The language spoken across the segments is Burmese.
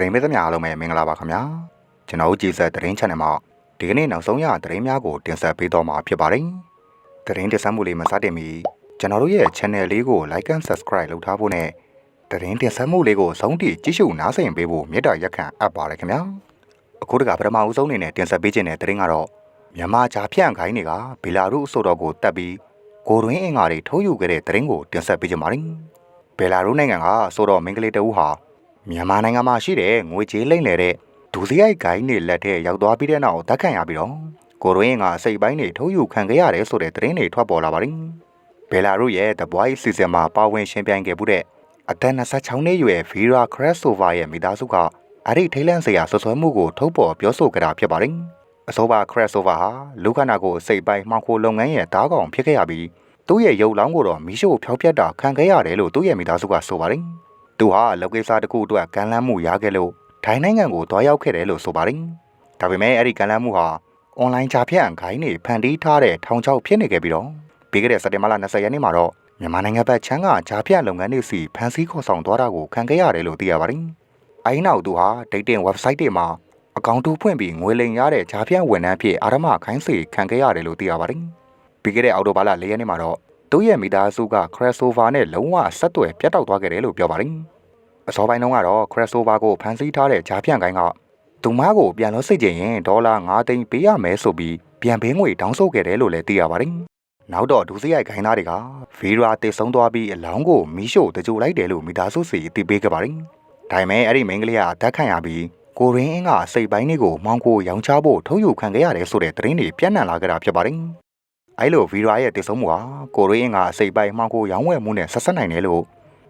သတင်းပေးသမျှအားလုံးပဲမင်္ဂလာပါခင်ဗျာကျွန်တော်တို့ကြည်ဆက်သတင်း channel မှာဒီကနေ့နောက်ဆုံးရသတင်းများကိုတင်ဆက်ပေးတော့မှာဖြစ်ပါတယ်သတင်းတင်ဆက်မှုလေးမစတင်မီကျွန်တော်တို့ရဲ့ channel လေးကို like and subscribe လုပ်ထားဖို့နဲ့သတင်းတင်ဆက်မှုလေးကိုဆုံးထိကြည့်ရှုနားဆင်ပေးဖို့မေတ္တာရက်ခံအပ်ပါတယ်ခင်ဗျာအခုတကပထမဦးဆုံးအနေနဲ့တင်ဆက်ပေးခြင်းတဲ့သတင်းကတော့မြန်မာဂျာဖြန့်ခိုင်းတွေကဘီလာရုအစိုးရကိုတက်ပြီးကိုရင်းအင်္ဂါတွေထိုးယူခဲ့တဲ့သတင်းကိုတင်ဆက်ပေးကြပါမယ်ဘယ်လာရုနိုင်ငံကဆိုတော့မင်္ဂလေးတဦးဟာ မြန်မာနိုင်ငံမှာရှိတဲ့ငွေကြေးလိမ့်လေတဲ့ဒူစရိုက်ဂိုင်းတွေလက်ထက်ရောက်သွားပြီးတဲ့နောက်တက်ခံရပြီးတော့ကိုရိုင်းကအစိတ်ပိုင်းတွေထုတ်ယူခံခဲ့ရတယ်ဆိုတဲ့သတင်းတွေထွက်ပေါ်လာပါတယ်။ဘယ်လာရုရဲ့ The Boy Season မှာပါဝင်ရှင်ပြိုင်ခဲ့မှုတဲ့အသက်26နှစ်အရွယ် Vera Crossover ရဲ့မိသားစုကအဲ့ဒီထိတ်လန့်စရာဆွဆွဲမှုကိုထုတ်ပေါ်ပြောဆိုကြတာဖြစ်ပါတယ်။အဆိုပါ Crossover ဟာလူခနာကိုစိတ်ပိုင်းမှောင်ခိုလုပ်ငန်းရဲ့တားကောင်ဖြစ်ခဲ့ရပြီးသူ့ရဲ့ရုပ်လောင်းကိုတော့မီးရှို့ဖျောက်ပြတ်တာခံခဲ့ရတယ်လို့သူ့ရဲ့မိသားစုကဆိုပါတယ်။ သူဟာလောကိစ္စတစ်ခုအတွက်ကမ်းလှမ်းမှုရခဲ့လို့ထိုင်းနိုင်ငံကိုတွားရောက်ခဲ့တယ်လို့ဆိုပါတယ်။ဒါပေမဲ့အဲ့ဒီကမ်းလှမ်းမှုဟာအွန်လိုင်းချဖြန့်ခိုင်းနေဖန်တီးထားတဲ့ထောင်ချောက်ဖြစ်နေခဲ့ပြီးတော့ပြီးခဲ့တဲ့စက်တင်ဘာလ20ရက်နေ့မှာတော့မြန်မာနိုင်ငံဘက်ချမ်းကချဖြန့်လုပ်ငန်းတွေစီဖန်ဆီးခေါ်ဆောင်သွားတာကိုခံခဲ့ရတယ်လို့သိရပါတယ်။အဲဒီနောက်သူဟာ dating website တွေမှာအကောင့်တူဖွင့်ပြီးငွေလိမ်ရတဲ့ချဖြန့်ဝန်ထမ်းဖြစ်အာရမခိုင်းစေခံခဲ့ရတယ်လို့သိရပါတယ်။ပြီးခဲ့တဲ့အောက်တိုဘာလ၄ရက်နေ့မှာတော့ သူ့ရဲ့မိသားစုက crossover နဲ့လုံးဝဆက်သွယ်ပြတ်တောက်သွားခဲ့တယ်လို့ပြောပါတယ်။အစောပိုင်းတုန်းကတော့ crossover ကိုဖန်ဆီးထားတဲ့ဂျားဖြန့်ကိုင်းကသူမကိုပြန်လို့စိတ်ကြင်ရင်ဒေါ်လာ9သိန်းပေးရမယ်ဆိုပြီးပြန်ပေးငွေတောင်းဆိုခဲ့တယ်လို့လည်းသိရပါတယ်။နောက်တော့ဒူစရိုက်ခိုင်းသားတွေကဗီရာတေဆုံးသွားပြီးအလောင်းကိုမီးရှို့တကြိုလိုက်တယ်လို့မိသားစုစီအသိပေးခဲ့ပါတယ်။ဒါပေမဲ့အဲ့ဒီမိန်းကလေးကဓာတ်ခံရပြီးကိုရင်းအင်းကစိတ်ပိုင်းတွေကိုမောင်းကိုရောင်းချဖို့ထုတ်ယူခံခဲ့ရတယ်ဆိုတဲ့သတင်းတွေပြန့်နှံ့လာကြတာဖြစ်ပါတယ်။ အဲ့လိုဗီရာရဲ့တေဆုံးမှုဟာကိုရင်းအင်းကစိတ်ပိုင်းမောင်းကိုရောင်းဝယ်မှုနဲ့ဆက်ဆက်နိုင်တယ်လို့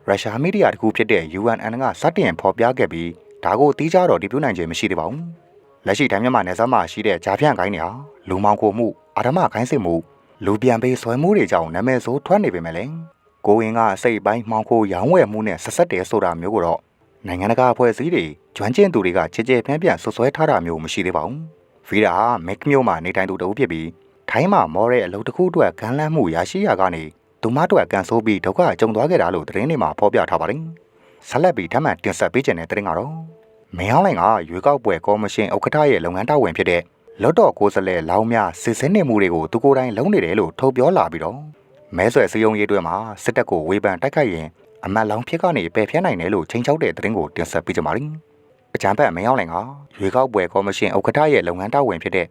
ရုရှားမီဒီယာတခုဖြစ်တဲ့ UNN ကစတင်ဖော်ပြခဲ့ပြီးဒါကိုတီးကြတော့ဒီပြနိုင်ခြင်းမရှိသေးပါဘူး။လက်ရှိတိုင်းမြန်မာနယ်စပ်မှာရှိတဲ့ဂျာဖြန့်ကိုင်းတွေဟာလူမောင်ကိုမှုအာဓမခိုင်းစစ်မှုလူပြန်ပေးဆွဲမှုတွေကြောင့်နာမည်ဆိုးထွက်နေပေမဲ့လည်းကိုဝင်းကအစိတ်ပိုင်းမှောင်ခိုရောင်းဝယ်မှုနဲ့ဆက်ဆက်တယ်ဆိုတာမျိုးကိုတော့နိုင်ငံတကာအဖွဲ့အစည်းတွေကျွမ်းကျင်သူတွေကချေချေပြန့်ပြန့်ဆွဆွဲထားတာမျိုးမရှိသေးပါဘူး။ဗီဒါဟာမက်မျိုးမှာနေထိုင်သူတဦးဖြစ်ပြီး ထိုင်းမှာမော်တဲ့အလုပ်တစ်ခုအတွက်ကမ်းလှမ်းမှုရရှိရာကနေသူမတို့ကန်ဆိုးပြီးဒုက္ခကြုံသွားခဲ့တာလို့သတင်းတွေမှာဖော်ပြထားပါတယ်။ဆက်လက်ပြီးထပ်မံတင်ဆက်ပေးခြင်းတဲ့သတင်းကတော့မင်းအောင်လိုင်ကရွေးကောက်ပွဲကော်မရှင်ဥက္ကဋ္ဌရဲ့လုပ်ငန်းတာဝန်ဖြစ်တဲ့လော့တော်ကိုယ်စားလှယ်လောင်းများစစ်စင်းနေမှုတွေကိုသူကိုယ်တိုင်လုပ်နေတယ်လို့ထုတ်ပြောလာပြီးတော့မဲဆွယ်စည်းရုံးရေးတွေမှာစစ်တပ်ကိုဝေဖန်တိုက်ခိုက်ရင်အမတ်လောင်းဖြစ်ကနေပယ်ဖျက်နိုင်တယ်လို့ချိန်ချောက်တဲ့သတင်းကိုတင်ဆက်ပေးကြပါမယ်။အကြံဖက်မင်းအောင်လိုင်ကရွေးကောက်ပွဲကော်မရှင်ဥက္ကဋ္ဌရဲ့လုပ်ငန်းတာဝန်ဖြစ်တဲ့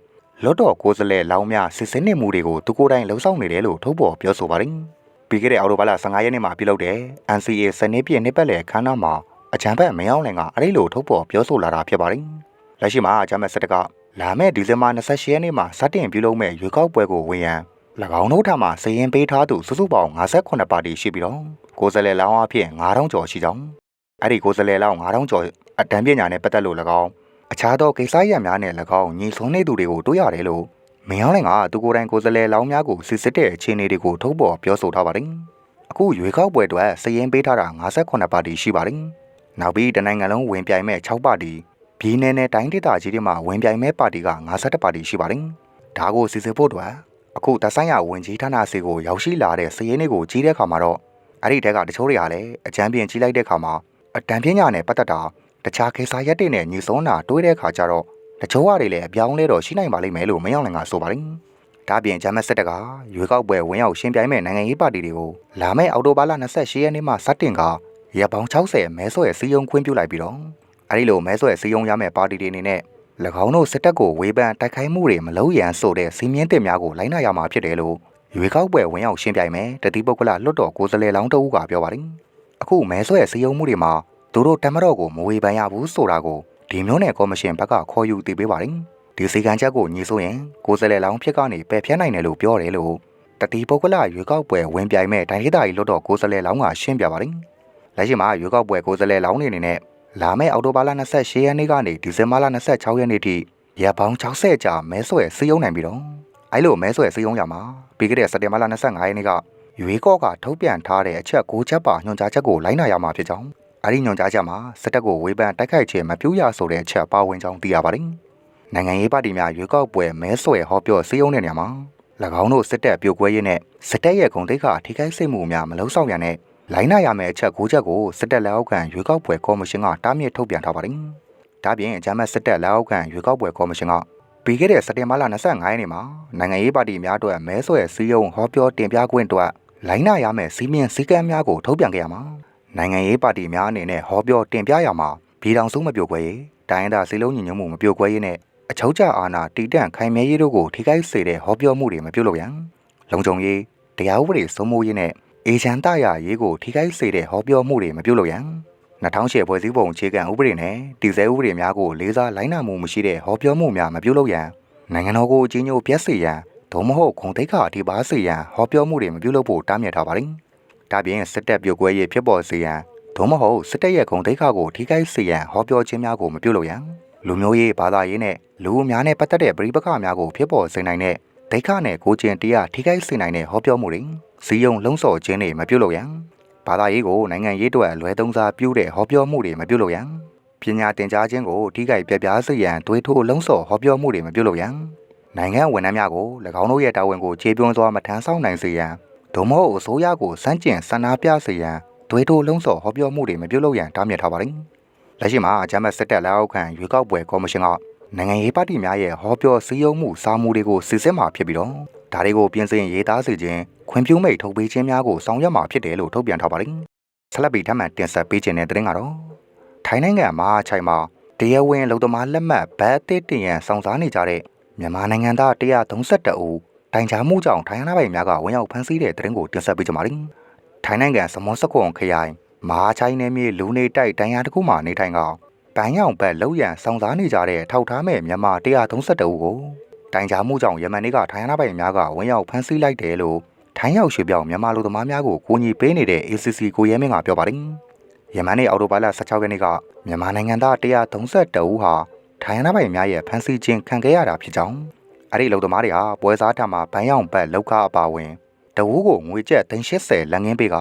လော့တော်ကိုယ်စားလှယ်လောင်းများစစ်စင်းနေမှုတွေကိုသူကိုယ်တိုင်လှုပ်ဆောင်နေတယ်လို့ထုတ်ပေါ်ပြောဆိုပါတယ်။ပြီးခဲ့တဲ့အောက်တိုဘာလ15ရက်နေ့မှာပြုလုပ်တဲ့ NCA စနေပြည့်နှစ်ပတ်လည်ခမ်းနားမှာအကြံဖက်မင်းအောင်လင်ကအဲ့ဒီလိုထုတ်ပေါ်ပြောဆိုလာတာဖြစ်ပါတယ်။လက်ရှိမှာအကြံဖက်စစ်တပ်ကလာမယ့်ဒီဇင်ဘာ28ရက်နေ့မှာစတင်ပြုလုပ်မဲ့ရွေးကောက်ပွဲကိုဝင်ရန်၎င်းတို့ထံမှစည်ရင်ပေးထားသူစုစုပေါင်း58ပါတီရှိပြီးတော့ကိုယ်စားလှယ်လောင်းအဖြစ်9000ကျော်ရှိကြောင်းအဲ့ဒီကိုယ်စားလှယ်လောင်း9000ကျော်အတန်းပညာနဲ့ပတ်သက်လို့၎င်း အခြားသောကိစ္စရပ်များနဲ့၎င်းညီဆုံးနေသူတွေကိုတွေ့ရတယ်လို့မင်းအောင်လင်ကသူကိုယ်တိုင်ကိုယ်စားလှယ်လောင်းများကိုစစ်စစ်တဲ့အခြေအနေတွေကိုထုတ်ပေါ်ပြောဆိုထားပါတယ်။အခုရွေးကောက်ပွဲအတွက်စည်ရင်ပေးထားတာ58ပါတီရှိပါတယ်။နောက်ပြီးတနိုင်ငံလုံးဝင်ပြိုင်မဲ့6ပါတီပြည်내နဲ့တိုင်းဒေသကြီးတွေမှာဝင်ပြိုင်မဲ့ပါတီက51ပါတီရှိပါတယ်။ဒါကိုစစ်စစ်ဖို့အတွက်အခုတဆိုင်ရဝင်ကြီးဌာနစီကိုရောက်ရှိလာတဲ့စည်ရင်တွေကိုကြီးတဲ့အခါမှာတော့အဲ့ဒီတဲကတချို့တွေကလည်းအကြမ်းပြင်ကြီးလိုက်တဲ့အခါမှာအတန်ပြညာနဲ့ပတ်သက်တာ တခြားခေစာရက်တွေနဲ့ညီစုံတာတွေးတဲ့အခါကျတော့တချို့ဟာတွေလည်းအပြောင်းလဲတော့ရှိနိုင်ပါလိမ့်မယ်လို့မင်းအောင်လင်ကဆိုပါတယ်။ဒါပြင်ဂျမတ်စစ်တကရွေးကောက်ပွဲဝင်ရောက်ရှင်ပြိုင်မဲ့နိုင်ငံရေးပါတီတွေကိုလာမယ့်အောက်တိုဘာလ28ရက်နေ့မှစတင်ကရပ်ပေါင်း60မဲဆွဲစည်းရုံးခွင့်ပြုလိုက်ပြီးတော့အဲဒီလိုမဲဆွဲစည်းရုံးရမယ့်ပါတီတွေအနေနဲ့၎င်းတို့စစ်တပ်ကိုဝေဖန်တိုက်ခိုက်မှုတွေမလုပ်ရန်ဆိုတဲ့စီမင်းတင်များကိုလိုက်နာရမှာဖြစ်တယ်လို့ရွေးကောက်ပွဲဝင်ရောက်ရှင်ပြိုင်မယ်တတိပုဂ္ဂလလွတ်တော်ကိုယ်စားလှယ်လောင်းတဦးကပြောပါတယ်။အခုမဲဆွဲစည်းရုံးမှုတွေမှာ သူတို့တမတော်ကိုမဝေဖန်ရဘူးဆိုတာကိုဒီမျိုးနယ်ကော်မရှင်ဘက်ကခေါ်ယူတည်ပေးပါတယ်။ဒီစီကံချက်ကိုညီဆိုရင်ကိုယ်စားလှယ်လောင်းဖြစ်ကနေပယ်ဖျက်နိုင်တယ်လို့ပြောတယ်လို့တတိပုဂ္ဂလရွေးကောက်ပွဲဝင်ပြိုင်မဲ့တိုင်းဒေသကြီးလွတ်တော်ကိုယ်စားလှယ်လောင်းကရှင်းပြပါတယ်။လက်ရှိမှာရွေးကောက်ပွဲကိုယ်စားလှယ်လောင်းတွေအနေနဲ့လာမယ့်အောက်တိုဘာလ28ရက်နေ့ကနေဒီဇင်ဘာလ26ရက်နေ့ထိရပ်ပေါင်း60ကြာမဲဆွဲစည်းရုံးနိုင်ပြီးတော့အဲလိုမဲဆွဲစည်းရုံးရမှာပြီးခဲ့တဲ့စက်တင်ဘာလ25ရက်နေ့ကရွေးကောက်ကထုတ်ပြန်ထားတဲ့အချက်၉ချက်ပါညွှန်ကြားချက်ကိုလိုက်နာရမှာဖြစ်ကြောင်း အဲဒီညွှန်ကြားချက်မှာစစ်တပ်ကိုဝေဖန်တိုက်ခိုက်ခြင်းမပြုရဆိုတဲ့အချက်ပါဝင်ကြောင်းသိရပါတယ်။နိုင်ငံရေးပါတီများရွေးကောက်ပွဲမဲဆွဲဟောပြောစည်းရုံးတဲ့နေရာမှာ၎င်းတို့စစ်တပ်ပြိုကွဲရေးနဲ့စစ်တပ်ရဲ့ဂုဏ်သိက္ခာထိခိုက်စေမှုများမလုံးဆောင်ရန်နဲ့လိုင်းနာရမယ့်အချက်၉ချက်ကိုစစ်တပ်လက်အောက်ခံရွေးကောက်ပွဲကော်မရှင်ကတားမြစ်ထုတ်ပြန်ထားပါတယ်ဒါပြင်ဂျမတ်စစ်တပ်လက်အောက်ခံရွေးကောက်ပွဲကော်မရှင်ကပြီးခဲ့တဲ့စက်တင်ဘာလ25ရက်နေ့မှာနိုင်ငံရေးပါတီများအတွက်မဲဆွယ်စည်းရုံးဟောပြောတင်ပြခွင့်အတွက်လိုင်းနာရမယ့်စီးမြင်စည်းကမ်းများကိုထုတ်ပြန်ခဲ့ရမှာ နိုင်ငံရေးပါတီများအနေနဲ့ဟောပြောတင်ပြရမှာပြည်ထောင်စုမပြိုကွဲရေးတိုင်းရင်းသားစည်းလုံးညီညွတ်မှုမပြိုကွဲရေးနဲ့အချောက်ကျအာဏာတည်တံ့ခိုင်မြဲရေးတို့ကိုထိခိုက်စေတဲ့ဟောပြောမှုတွေမပြုလုပ်ရန်လုံခြုံရေးတရားဥပဒေစိုးမိုးရေးနဲ့အေချမ်းတရရေးကိုထိခိုက်စေတဲ့ဟောပြောမှုတွေမပြုလုပ်ရန်2008ဖွဲ့စည်းပုံအခြေခံဥပဒေနဲ့တည်ဆဲဥပဒေများကိုလေးစားလိုက်နာမှုမရှိတဲ့ဟောပြောမှုများမပြုလုပ်ရန်နိုင်ငံတော်ကိုအကြီးညိုပြက်စေရန်သို့မဟုတ်ဂုံတိတ်ခါအထိပါစေရန်ဟောပြောမှုတွေမပြုလုပ်ဖို့တားမြစ်ထားပါတယ်။ ဒါပြင်စစ်တပ်ပြိုကွဲရေးဖြစ်ပေါ်စေရန်သို့မဟုတ်စစ်တပ်ရဲ့ဂုံတိတ်ခါကိုထိခိုက်စေရန်ဟောပြောခြင်းများကိုမပြုလုပ်ရန်လူမျိုးရေးဘာသာရေးနဲ့လူအများနဲ့ပတ်သက်တဲ့ပြည်ပခါများကိုဖြစ်ပေါ်စေနိုင်တဲ့ဒိတ်ခနဲ့ကိုကျင်တရားထိခိုက်စေနိုင်တဲ့ဟောပြောမှုတွေစီယုံလုံးစော်ခြင်းတွေမပြုလုပ်ရန်ဘာသာရေးကိုနိုင်ငံရေးအတွက်လွဲသုံးစားပြုတဲ့ဟောပြောမှုတွေမပြုလုပ်ရန်ပညာသင်ကြားခြင်းကိုထိခိုက်ပြပြစေရန်တွေးထိုးလုံးစော်ဟောပြောမှုတွေမပြုလုပ်ရန်နိုင်ငံဝန်ထမ်းများကို၎င်းတို့ရဲ့တာဝန်ကိုခြေပြုံးစွာမထမ်းဆောင်နိုင်စေရန် ဒုမဟုတ်အစိုးရကိုစန့်ကျင်ဆန္ဒပြစေရန်တွေးထိုးလုံးစော်ဟောပြောမှုတွေမပြုလုပ်ရန်တားမြစ်ထားပါတယ်လက်ရှိမှာအကြမ်းဖက်စစ်တပ်လက်အောက်ခံရွေးကောက်ပွဲကော်မရှင်ကနိုင်ငံရေးပါတီများရဲ့ဟောပြောစည်းရုံးမှုစာမှုတွေကိုစစ်စစ်မှာဖြစ်ပြီးတော့ဒါတွေကိုပြင်ဆင်ရေးသားစေခြင်းခွင့်ပြုမိတ်ထုတ်ပေးခြင်းများကိုဆောင်ရွက်မှာဖြစ်တယ်လို့ထုတ်ပြန်ထားပါတယ်။ဆက်လက်ပြီးထပ်မံတင်ဆက်ပေးခြင်းတဲ့တင်ကတော့ထိုင်းနိုင်ငံမှာချိုင်မှာတရားဝင်လုံသမားလက်မှတ်ဘတ်အသစ်တင်ရန်စောင့်စားနေကြတဲ့မြန်မာနိုင်ငံသား132ဦး တိုင်ချမှုကြောင့်ထိုင်းနာပိုင်များကဝင်ရောက်ဖမ်းဆီးတဲ့တင်ကိုတင်ဆက်ပေးကြပါမယ်။ထိုင်းနိုင်ငံစမွန်စကွန်ခရိုင်မဟာချိုင်းနယ်မြေလူနေတိုက်တန်ရာတစ်ခုမှာနေထိုင်ကပန်းရောင်ဘက်လောက်ရန်စောင့်စားနေကြတဲ့ထောက်ထားမဲ့မြန်မာ132ဦးကိုတိုင်ကြားမှုကြောင့်ယမန်နေ့ကထိုင်းနာပိုင်များကဝင်ရောက်ဖမ်းဆီးလိုက်တယ်လို့ထိုင်းရောက်ရွှေပြောင်းမြန်မာလူသမားများကိုကူညီပေးနေတဲ့ ACC ကိုရဲမင်းကပြောပါတယ်။ယမန်နေ့အော်တိုဘိုင်လာ16ရက်နေ့ကမြန်မာနိုင်ငံသား132ဦးဟာထိုင်းနာပိုင်များရဲ့ဖမ်းဆီးခြင်းခံခဲ့ရတာဖြစ်ကြောင်း အဲ့ဒီလူသမားတွေဟာပွဲစားထမှာဘန်းရောင်ဘက်လောက်ကားအပါဝင်တဝူးကိုငွေကျပ်380လက်ငင်းပေးက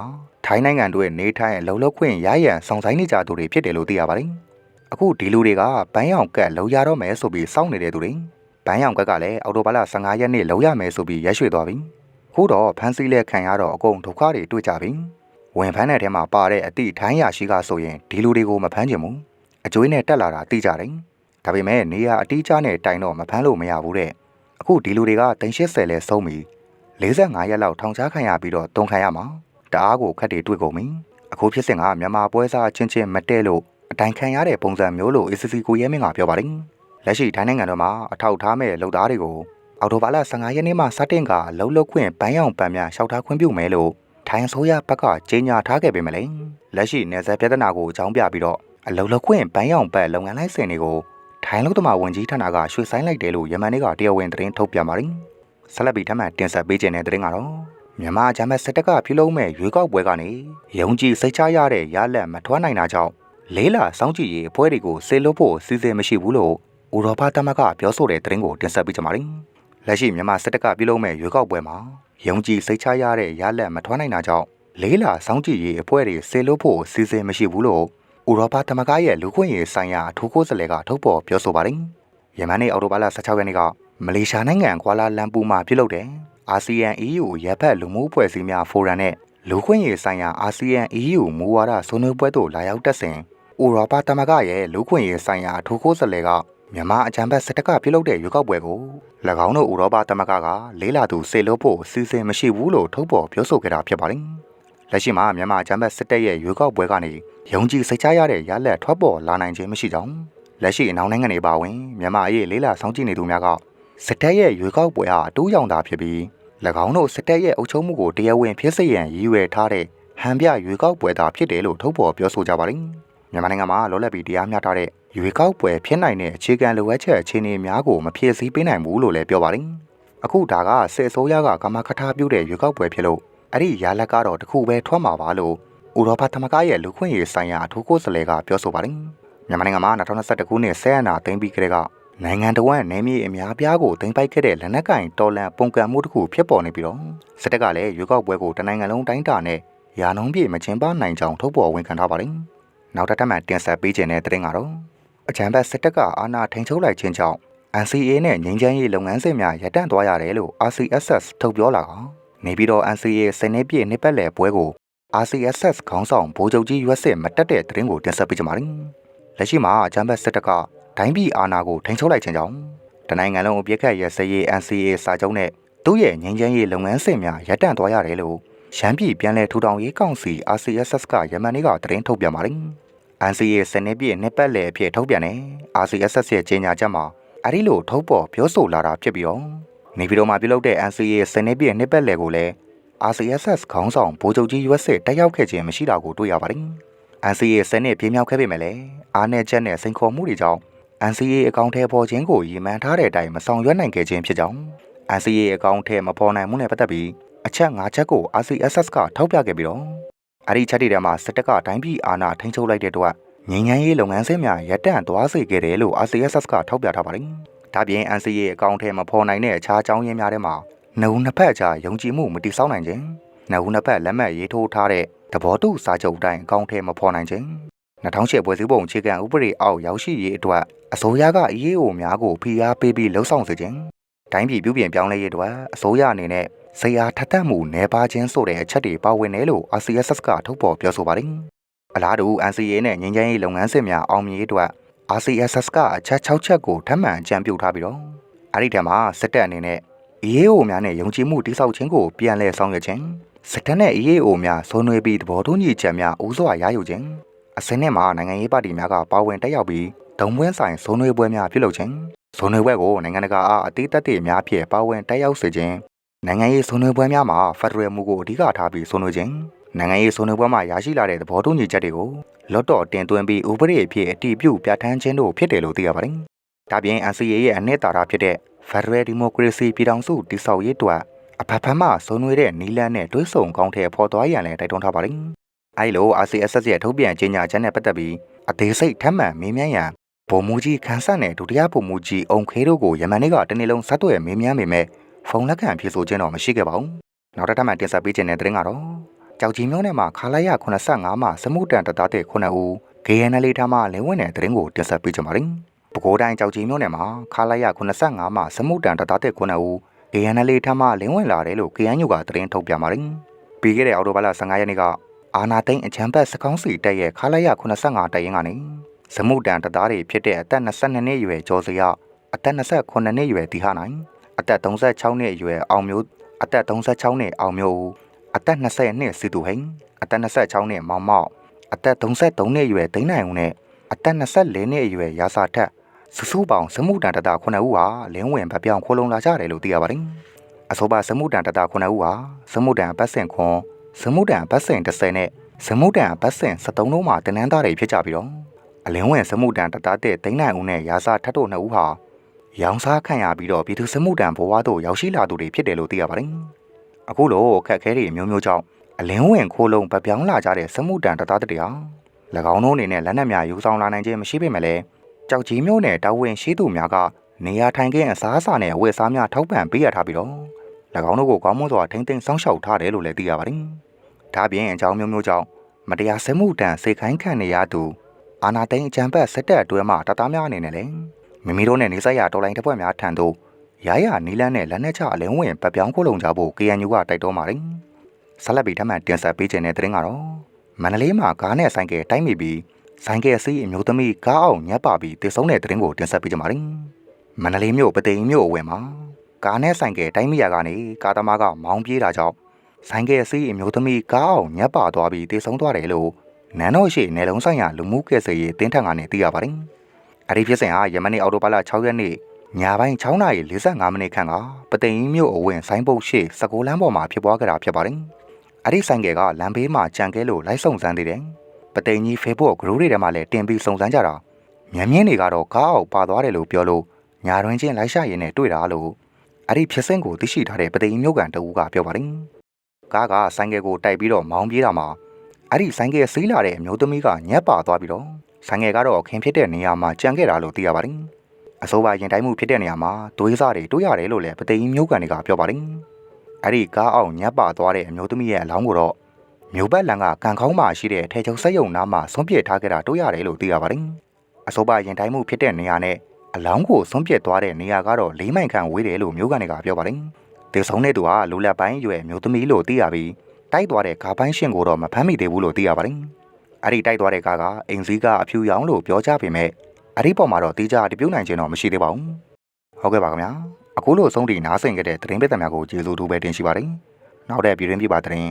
ထိုင်းနိုင်ငံတွင်နေထိုင်အလုံးလုံးခွင့်ရရန်ဆောင်ဆိုင်နေကြသူတွေဖြစ်တယ်လို့သိရပါတယ်။အခုဒီလူတွေကဘန်းရောင်ကက်လောက်ရတော့မယ်ဆိုပြီးစောင့်နေတဲ့သူတွေဘန်းရောင်ကက်ကလည်းအော်တိုဘာလ15ရက်နေ့လောက်ရမယ်ဆိုပြီးရက်ရွှေ့သွားပြီ။ခုတော့ဖမ်းဆီးလက်ခံရတော့အကုန်ဒုက္ခတွေတွေ့ကြပြီ။ဝင်ဖမ်းတဲ့ထဲမှာပါတဲ့အတိထိုင်းရရှိကဆိုရင်ဒီလူတွေကိုမဖမ်းချင်ဘူး။အကျွေးနဲ့တက်လာတာသိကြတယ်။ဒါပေမဲ့နေရအတိအကျနဲ့တိုင်တော့မဖမ်းလို့မရဘူးတဲ့။ အခုဒီလူတွေက380လဲဆုံးပြီ45ရက်လောက်ထောင်ချခံရပြီးတော့တုံခံရမှာတအားကိုခက်တွေတွေ့ကုန်ပြီအခုဖြစ်စဉ်ကမြန်မာပွဲစားချင်းချင်းမတည့်လို့အတိုင်ခံရတဲ့ပုံစံမျိုးလို့ ACC ကိုရဲမင်းကပြောပါတယ်လက်ရှိထိုင်းနိုင်ငံတော်မှာအထောက်ထားမဲ့လုံသားတွေကိုအော်တိုဘာလ15ရက်နေ့မှစတင်ကလှုပ်လှုပ်ခွင့်ပန်းရောင်ပန်းများလျှောက်ထားခွင့်ပြုမယ်လို့ထိုင်းဆိုရဘက်ကကြေညာထားခဲ့ပေမဲ့လည်းလက်ရှိနေဆက်ပြဿနာကိုအကြောင်းပြပြီးတော့အလုံလောက်ခွင့်ပန်းရောင်ပတ်လုပ်ငန်းလိုင်းစင်တွေကို ထိုင်းလူသမားဝန်ကြီးဌာနကရွှေ့ဆိုင်းလိုက်တယ်လို့ယမန်နေ့ကတရားဝင်သတင်းထုတ်ပြန်ပါတယ်ဆက်လက်ပြီးထပ်မံတင်ဆက်ပေးခြင်းတဲ့သတင်းကတော့မြန်မာဂျမ်းမတ်စစ်တပ်ကပြုလုပ်မဲ့ရွေးကောက်ပွဲကနေယုံကြည်စိတ်ချရတဲ့ရလဒ်မထွားနိုင်တာကြောင့်လေးလာစောင့်ကြည့်ရေးအဖွဲ့တွေကိုဆေးလွတ်ဖို့စီစဉ်မရှိဘူးလို့ဥရောပသမဂ္ဂပြောဆိုတဲ့သတင်းကိုတင်ဆက်ပေးကြပါမယ်။လက်ရှိမြန်မာစစ်တပ်ကပြုလုပ်မဲ့ရွေးကောက်ပွဲမှာယုံကြည်စိတ်ချရတဲ့ရလဒ်မထွားနိုင်တာကြောင့်လေးလာစောင့်ကြည့်ရေးအဖွဲ့တွေဆေးလွတ်ဖို့စီစဉ်မရှိဘူးလို့ ဥရောပသမဂ္ဂရဲ့လူခွင့်ရေးဆိုင်ရာအထူးကိုယ်စားလှယ်ကထုတ်ဖော်ပြောဆိုပါတယ်။ယမန်နေ့အော်တိုဘာလ16ရက်နေ့ကမလေးရှားနိုင်ငံကွာလာလမ်ပူမှာပြုလုပ်တဲ့အာဆီယံ EU ရပ်ဖက်လူမှုအဖွဲ့အစည်းများဖိုရမ်နဲ့လူခွင့်ရေးဆိုင်ရာအာဆီယံ EU မူဝါဒဆွေးနွေးပွဲသို့လာရောက်တက်စဉ်ဥရောပသမဂ္ဂရဲ့လူခွင့်ရေးဆိုင်ရာထိုးခိုးစလဲကမြန်မာအကြံဖက်စစ်တပ်ကပြုလုပ်တဲ့ရွေးကောက်ပွဲကို၎င်းတို့ဥရောပသမဂ္ဂကလေးလာသူစေလို့ဖို့စီစဉ်မရှိဘူးလို့ထုတ်ဖော်ပြောဆိုခဲ့တာဖြစ်ပါတယ်။လက်ရှိမှာမြန်မာအကြံဖက်စစ်တပ်ရဲ့ရွေးကောက်ပွဲကနေ ယုံကြည်စိတ်ချရတဲ့ရလဒ်ထွက်ပေါ်လာနိုင်ခြင်းမရှိကြောင်းလက်ရှိအနောက်နိုင်ငံတွေပါဝင်မြန်မာအရေးလေးလာဆောင်ကြည့်နေသူများကစစ်တပ်ရဲ့ရွေးကောက်ပွဲဟာအတူးရောင်တာဖြစ်ပြီး၎င်းတို့စစ်တပ်ရဲ့အုပ်ချုပ်မှုကိုတရားဝင်ဖြစ်စေရန်ရည်ရွယ်ထားတဲ့ဟန်ပြရွေးကောက်ပွဲသာဖြစ်တယ်လို့ထုတ်ဖော်ပြောဆိုကြပါတယ်။မြန်မာနိုင်ငံမှာလောလက်ပြီးတရားမျှတတဲ့ရွေးကောက်ပွဲဖြစ်နိုင်တဲ့အခြေခံလိုအပ်ချက်အခြေအနေများကိုမဖြည့်ဆည်းပေးနိုင်ဘူးလို့လည်းပြောပါတယ်။အခုဒါကစစ်အစိုးရကကမခထာပြုတဲ့ရွေးကောက်ပွဲဖြစ်လို့အဲ့ဒီရလက်ကတော့တခုပဲထွက်မှာပါလို့ ဥရောပသမဂ္ဂရဲ့လူခွင့်ရေးဆိုင်ရာအထူးကိုယ်စားလှယ်ကပြောဆိုပါတယ်။မြန်မာနိုင်ငံမှာ2021ခုနှစ်ဆဲအနာသိမ်းပြီးကတည်းကနိုင်ငံတော်ဝန်နယ်မြေအများပြားကိုတင်ပိုက်ခဲ့တဲ့လက်နက်ကင်တော်လန်ပုံကံမှုတစ်ခုဖြစ်ပေါ်နေပြီးတော့စစ်တပ်ကလည်းရွေးကောက်ပွဲကိုတနိုင်ငံလုံးတိုင်းတာနဲ့ရာနှုန်းပြည့်မချင်းပါနိုင်ကြောင်းထုတ်ပေါ်ဝန်ခံထားပါတယ်။နောက်တစ်ထပ်မှတင်ဆက်ပေးခြင်းတဲ့တဲ့တင်ကတော့အကြံဘက်စစ်တပ်ကအာဏာထိန်ချုပ်လိုက်ခြင်းကြောင့် NCA နဲ့ငြိမ်းချမ်းရေးလုပ်ငန်းစဉ်များရပ်တန့်သွားရတယ်လို့ RCSS ထုတ်ပြောလာကနေပြီးတော့ NCA စနေပြည့်နှစ်ပတ်လည်ပွဲကို RCSS ခေါင်းဆောင်ဗိုလ်ချုပ်ကြီးရွက်စစ်မတက်တဲ့သတင်းကိုတင်ဆက်ပေးကြပါမယ်။လက်ရှိမှာအကြမ်းဖက်စစ်တပ်ကဒိုင်းပြည်အာဏာကိုထိန်းချုပ်လိုက်ခြင်းကြောင့်တနိုင်ငံလုံးအပြစ်ခတ်ရစရေး NCA စာချုပ်နဲ့သူ့ရဲ့ငြိမ်းချမ်းရေးလုပ်ငန်းစဉ်များရပ်တန့်သွားရတယ်လို့ရန်ပြည်ပြည်လဲထူထောင်ရေးကောင်စီ RCSS ကယမန်နေ့ကသတင်းထုတ်ပြန်ပါတယ်။ NCA စနစ်ပြည့်နှစ်ပတ်လည်အဖြစ်ထုတ်ပြန်တဲ့ RCSS ရဲ့ကြေညာချက်မှာအဲ့ဒီလိုထုတ်ပေါ်ပြောဆိုလာတာဖြစ်ပြီးတော့နေပြည်တော်မှာပြုလုပ်တဲ့ NCA စနစ်ပြည့်နှစ်ပတ်လည်ကိုလည်း RCSS ခေါင်းဆောင်ဗိုလ်ချုပ်ကြီးရွက်စစ်တက်ရောက်ခဲ့ခြင်းမရှိတာကိုတွေ့ရပါတယ်။ NCA စနစ်ပြင်းမြောက်ခဲ့ပေမဲ့လည်းအားနည်းချက်နဲ့စိန်ခေါ်မှုတွေကြောင့် NCA အကောင့်ထဲပေါ်ခြင်းကိုရည်မှန်းထားတဲ့အတိုင်းမဆောင်ရွက်နိုင်ခဲ့ခြင်းဖြစ်ကြောင်း NCA အကောင့်ထဲမပေါ်နိုင်မှုနဲ့ပတ်သက်ပြီးအချက်၅ချက်ကို RCSS ကထောက်ပြခဲ့ပြီးတော့အဲ့ဒီချက်တွေထဲမှာစစ်တပ်ကတိုင်းပြည်အာဏာထိန်းချုပ်လိုက်တဲ့အတွက်ငြိမ်းချမ်းရေးလုပ်ငန်းစဉ်များရပ်တန့်သွားစေခဲ့တယ်လို့ RCSS ကထောက်ပြထားပါတယ်။ဒါပြင် NCA အကောင့်ထဲမပေါ်နိုင်တဲ့အခြားအကြောင်းရင်းများထဲမှာ နှုတ်နှစ်ဖက်ကြားယုံကြည်မှုမတိဆောက်နိုင်ခြင်းနှုတ်နှစ်ဖက်လက်မှတ်ရေးထိုးထားတဲ့သဘောတူစာချုပ်တိုင်းအကောင့်ထဲမပေါ်နိုင်ခြင်း2008ပွဲစည်းပုံအခြေခံဥပဒေအောက်ရောက်ရှိရေးအတွက်အစိုးရက EAO များကိုဖိအားပေးပြီးလှုံ့ဆော်စေခြင်းတိုင်းပြည်ပြုပြင်ပြောင်းလဲရေးအတွက်အစိုးရအနေနဲ့စိတ်အားထက်သန်မှုနှဲပါခြင်းဆိုတဲ့အချက်တွေပါဝင်တယ်လို့ RCSS ကထုတ်ဖော်ပြောဆိုပါတယ်။အလားတူ NCA နဲ့ငြိမ်းချမ်းရေးလုပ်ငန်းစဉ်များအောင်မြင်ရေးအတွက် RCSS ကအချက်6ချက်ကိုထပ်မံအကြံပြုထားပြီးတော့အဲ့ဒီထက်မှာစစ်တပ်အနေနဲ့ EAO များနဲ့ယုံကြည်မှုတိစောက်ခြင်းကိုပြန်လည်ဆောင်ရွက်ခြင်းစစ်တပ်နဲ့ EAO များဆွေးနွေးပြီးသဘောတူညီချက်များဦးစွာရယူခြင်းအစင်းနဲ့မှာနိုင်ငံရေးပါတီများကပါဝင်တက်ရောက်ပြီးဒုံပွဲဆိုင်ဆွေးနွေးပွဲများပြုလုပ်ခြင်းဆွေးနွေးပွဲကိုနိုင်ငံတကာအားအသေးသက်တွေများဖြင့်ပါဝင်တက်ရောက်စေခြင်းနိုင်ငံရေးဆွေးနွေးပွဲများမှာဖက်ဒရယ်မူကိုအဓိကထားပြီးဆွေးနွေးခြင်းနိုင်ငံရေးဆွေးနွေးပွဲမှာရရှိလာတဲ့သဘောတူညီချက်တွေကိုလော့တော့တင်သွင်းပြီးဥပဒေအဖြစ်အတည်ပြုပြဋ္ဌာန်းခြင်းတို့ဖြစ်တယ်လို့သိရပါတယ်။ဒါပြင် NCA ရဲ့အနှစ်သာရဖြစ်တဲ့ Federal Democracy ပြည်ထောင်စုတည်ဆောက်ရေးအတွက်အဖက်ဖက်မှဆွေးနွေးတဲ့နီလန်းနဲ့တွဲဆုံကောင်းတဲ့ဖော်သွားရန်လည်းတိုက်တွန်းထားပါတယ်။အဲဒီလို RCSS ရဲ့ထုတ်ပြန်ကြေညာချက်နဲ့ပတ်သက်ပြီးအသေးစိတ်ထပ်မံမေးမြန်းရန်ဗိုလ်မှူးကြီးခန်းဆတ်နဲ့ဒုတိယဗိုလ်မှူးကြီးအုံခဲတို့ကိုယမန်နေ့ကတနေ့လုံးဆက်သွယ်မေးမြန်းပေမဲ့ဖုန်းလက်ခံဖြေဆိုခြင်းတော့မရှိခဲ့ပါဘူး။နောက်တစ်ထပ်မှတင်ဆက်ပေးခြင်းတဲ့တဲ့ရင်ကတော့ကြောက်ကြီးမျိုးနဲ့မှာခါလိုက်ရ85မှာစမှုတန်တသားတဲ့9ဦး GNL ထားမှလင်းဝင်တဲ့တဲ့ရင်ကိုတင်ဆက်ပေးကြပါမယ်။ ပဲခူးတိုင်းကြောက်ကြီးမျိုးနဲ့မှာခါလိုက်ရ85မှာစမှုတန်တသားတဲ့9ဦး GNL ထားမှလင်းဝင်လာတယ်လို့ KNU ကသတင်းထုတ်ပြန်ပါတယ်။ပြီးခဲ့တဲ့အောက်တိုဘာလ15ရက်နေ့ကအာနာသိန်းအချမ်းဘတ်စကောင်းစီတက်ရဲ့ခါလိုက်ရ85တရင်ကနေစမှုတန်တသားတွေဖြစ်တဲ့အသက်22နှစ်အရွယ်ကျော်စရအသက်28နှစ်အရွယ်တီဟာနိုင်အသက်36နှစ်အရွယ်အောင်မျိုးအသက်36နှစ်အောင်မျိုးအသက်20နှစ်စီတူဟိန်အသက်26နှစ်မောင်မောက်အသက်33နှစ်အရွယ်သိန်းနိုင်ဦးနဲ့အသက်24နှစ်အရွယ်ရာစာထက် စုစုပေါင်းစမှုတန်တတာ9ဦးဟာလင်းဝင်ဗပြောင်းခိုးလုံလာကြတယ်လို့သိရပါတယ်အဆိုပါစမှုတန်တတာ9ဦးဟာစမှုတန်ပတ်စင်ခွန်စမှုတန်ပတ်စင်30နဲ့စမှုတန်ပတ်စင်73လုံးမှာတနန်းသားတွေဖြစ်ကြပြီးတော့အလင်းဝင်စမှုတန်တတာတဲ့သိန်းနိုင်ဦးနဲ့ရာစာထက်တို့နှစ်ဦးဟာရောင်စားခံရပြီးတော့ပြည်သူစမှုတန်ဘဝသို့ရောက်ရှိလာသူတွေဖြစ်တယ်လို့သိရပါတယ်။အခုလိုအခက်အခဲတွေမျိုးမျိုးကြောင့်အလင်းဝင်ခိုးလုံးပပြောင်းလာကြတဲ့စမှုတန်တသားတရာ၎င်းတို့အနေနဲ့လက်နက်များယူဆောင်လာနိုင်ခြင်းမရှိပေမဲ့လည်း ကြောက်ကြီးမျိုးနဲ့တာဝန်ရှိသူများကနေရာထိုင်ခင်းအစားအစာနဲ့အဝတ်အစားများထောက်ပံ့ပေးရထားပြီးတော့၎င်းတို့ကိုကောင်းမွန်စွာထိမ့်သိမ်းစောင့်ရှောက်ထားတယ်လို့လည်းသိရပါတယ်။ဒါပြင်အကြောင်းမျိုးမျိုးကြောင့်မတရားစမှုတန်စေခိုင်းခံနေရသူအာနာသိန်းအကြံပတ်စက်တက်အတွဲမှတသားများအနေနဲ့လည်းမိမိတို့နဲ့နေဆက်ရတော်လိုင်းတစ်ဖွဲ့များထံသို့ရရနီလန်းနဲ့လက်နက်ချအလင်းဝင်ပပြောင်းခိုးလုံကြဖို့ KNU ကတိုက်တွန်းပါတယ်။ဆက်လက်ပြီးထပ်မံတင်ဆက်ပေးခြင်းတဲ့တဲ့ရင်ကတော့မန္တလေးမှာကားနဲ့ဆိုင်ကယ်တိုက်မိပြီး ဆိုင်ကယ်စီးအမျိုးသမီးကားအောင်ညက်ပါပြီးတည်ဆုံးတဲ့တဲ့ရင်ကိုတင်ဆက်ပေးကြပါမယ်။မန္တလေးမြို့ပသိမ်မြို့အဝင်မှာကားနဲ့ဆိုင်ကယ်တိုက်မိရကနေကားသမားကမောင်းပြေးတာကြောင့်ဆိုင်ကယ်စီးအမျိုးသမီးကားအောင်ညက်ပါသွားပြီးတည်ဆုံးသွားတယ်လို့နန်းတော်ရှိနယ်လုံးဆိုင်ရာလူမှုကယ်ဆယ်ရေးတင်းထန်ကနေသိရပါတယ်။အဲဒီဖြစ်စဉ်ဟာယမနေ့အော်တိုဘာလ6ရက်နေ့ညပိုင်း6:45မိနစ်ခန့်ကပသိမ်မြို့အဝင်ဆိုင်းပုတ်ရှိ16လမ်းပေါ်မှာဖြစ်ပွားခဲ့တာဖြစ်ပါတယ်။အဲဒီဆိုင်ကယ်ကလမ်းဘေးမှာကြံခဲလို့လိုက်ဆုံစမ်းသေးတယ်။ ပသိမ်ကြီး Facebook group တွေထဲမှာလည်းတင်ပြီးစုံစမ်းကြတာ။မြန်မြင့်တွေကတော့ကားအောက်ပါသွားတယ်လို့ပြောလို့ညာတွင်ချင်းလိုက်ရှာရင်းနဲ့တွေ့တာလို့အဲ့ဒီဖြစ်စဉ်ကိုသိရှိထားတဲ့ပသိမ်မြို့ကန်တဦးကပြောပါတယ်။ကားကဆိုင်ကယ်ကိုတိုက်ပြီးတော့မောင်းပြေးတာမှာအဲ့ဒီဆိုင်ကယ်စီးလာတဲ့အမျိုးသမီးကညက်ပါသွားပြီးတော့ဆိုင်ငယ်ကတော့ခင်ဖြစ်တဲ့နေရာမှာကြံခဲ့တာလို့သိရပါတယ်။အဆိုပါရင်တိုင်းမှုဖြစ်တဲ့နေရာမှာသွေးစားတွေတွေ့ရတယ်လို့လည်းပသိမ်မျိုးကန်တွေကပြောပါတယ်။အဲ့ဒီကားအောင်ညက်ပါသွားတဲ့အမျိုးသမီးရဲ့အလောင်းကိုတော့ မြို့ပတ်လန်ကကံကောင်းမှရှိတဲ့ထဲချုပ်စက်ယုံနားမှာဆုံးပြစ်ထားခဲ့တာတွေ့ရတယ်လို့သိရပါတယ်။အဆိုပါရင်တိုင်းမှုဖြစ်တဲ့နေရာနဲ့အလောင်းကိုဆုံးပြစ်သွားတဲ့နေရာကတော့၄မိုင်ခန့်ဝေးတယ်လို့မြို့ကန်တွေကပြောပါတယ်။ဒေဆောင်တဲ့သူဟာလူလက်ပိုင်းရွယ်မြို့သမီးလို့သိရပြီးတိုက်သွားတဲ့ကားပိုင်းရှင်ကိုတော့မဖမ်းမိသေးဘူးလို့သိရပါတယ်။အဲ့ဒီတိုက်သွားတဲ့ကားကအိမ်စည်းကအဖြူရောင်လို့ပြောကြပေမဲ့အဲ့ဒီပေါ်မှာတော့တေးကြတပြုတ်နိုင်ခြင်းတော့မရှိသေးပါဘူး။ဟုတ်ကဲ့ပါခင်ဗျာ။အခုလိုဆုံးထိနားဆင်ခဲ့တဲ့သတင်းပေးသမားကိုကျေးဇူးတူပဲတင်ရှိပါတယ်။နောက်တဲ့ပြည်တွင်းပြပါသတင်း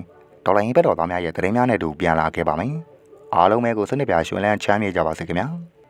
ဒေါ်လာရင်းဘက်တော်သားများရဲ့သတင်းများနဲ့တူပြန်လာခဲ့ပါမယ်။အားလုံးပဲကိုစနစ်ပြာရှင်လန်းချမ်းမြေကြပါစေခင်ဗျာ။